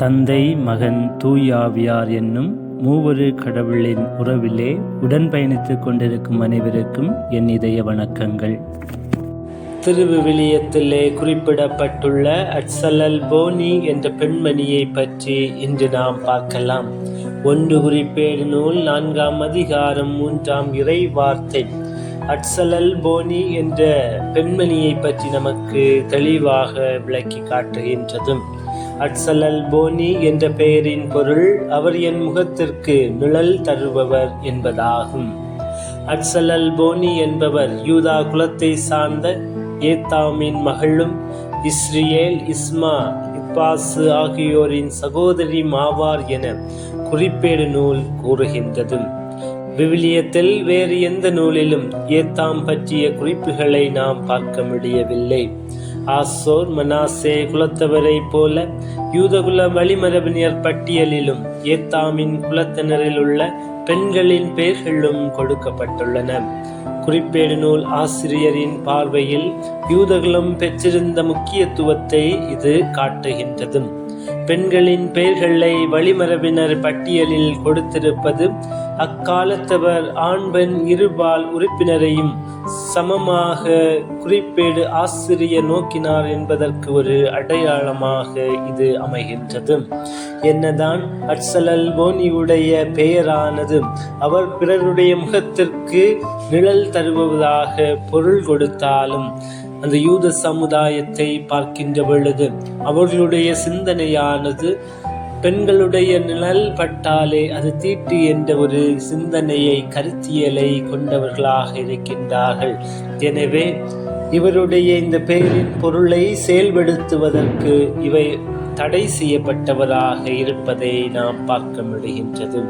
தந்தை மகன் தூயாவியார் என்னும் மூவரு கடவுளின் உறவிலே உடன் பயணித்துக் கொண்டிருக்கும் அனைவருக்கும் என் இதய வணக்கங்கள். திருவிவிலியத்திலே குறிப்பிடப்பட்டுள்ள அட்சலல் போனி என்ற பெண்மணியை பற்றி இன்று நாம் பார்க்கலாம். ஒன்று குறிப்பேடு நூல் நான்காம் அதிகாரம் மூன்றாம் இறை வார்த்தை அட்சலல் போனி என்ற பெண்மணியை பற்றி நமக்கு தெளிவாக விளக்கி காட்டுகின்றதும் அட்சலல் போனி என்ற பெயரின் பொருள் அவர் என் முகத்திற்கு நிழல் தருபவர் என்பதாகும். அட்சலல் போனி என்பவர் யூதா குலத்தை சார்ந்த ஏத்தாமின் மகளும் இஸ்ரியேல் இஸ்மா இப்பாசு ஆகியோரின் சகோதரி மாவார் என குறிப்பேடு நூல் கூறுகின்றதும் விவிலியத்தில் வேறு எந்த நூலிலும் ஏத்தாம் பற்றிய குறிப்புகளை நாம் பார்க்க முடியவில்லை. ஆசோர் மனாசே குலத்தவரைப் போல யூதகுல வழிமரபினர் பட்டியலிலும் ஏத்தாமின் குலத்தினரில் உள்ள பெண்களின் பெயர்களும் கொடுக்கப்பட்டுள்ளன. குறிப்பேடு நூல் ஆசிரியரின் பார்வையில் யூதகுலம் பெற்றிருந்த முக்கியத்துவத்தை இது காட்டுகின்றது. பெண்களின் பெயர்களை வழிமரபினர் பட்டியலில் கொடுத்திருப்பது அக்காலத்தவர் ஆண் பெண் இருபால் உறுப்பினரையும் சமமாக குறிப்பேடு ஆசிரியர் நோக்கினார் என்பதற்கு ஒரு அடையாளமாக இது அமைகின்றது. என்னதான் அட்சலல் போனியுடைய பெயரானது அவர் பிறருடைய முகத்திற்கு நிழல் தருவதாக பொருள் கொடுத்தாலும் அந்த யூத சமுதாயத்தை பார்க்கின்ற பொழுது அவர்களுடைய ஆனது பெண்களுடைய நிழல் பட்டாலே அது தீட்டு என்ற ஒரு சிந்தனையை கருத்தியலை கொண்டவர்களாக இருக்கின்றார்கள். எனவே இவருடைய இந்த பெயரின் பொருளை செயல்படுத்துவதற்கு இவை தடை செய்யப்பட்டவராக இருப்பதை நாம் பார்க்க முடிகின்றது.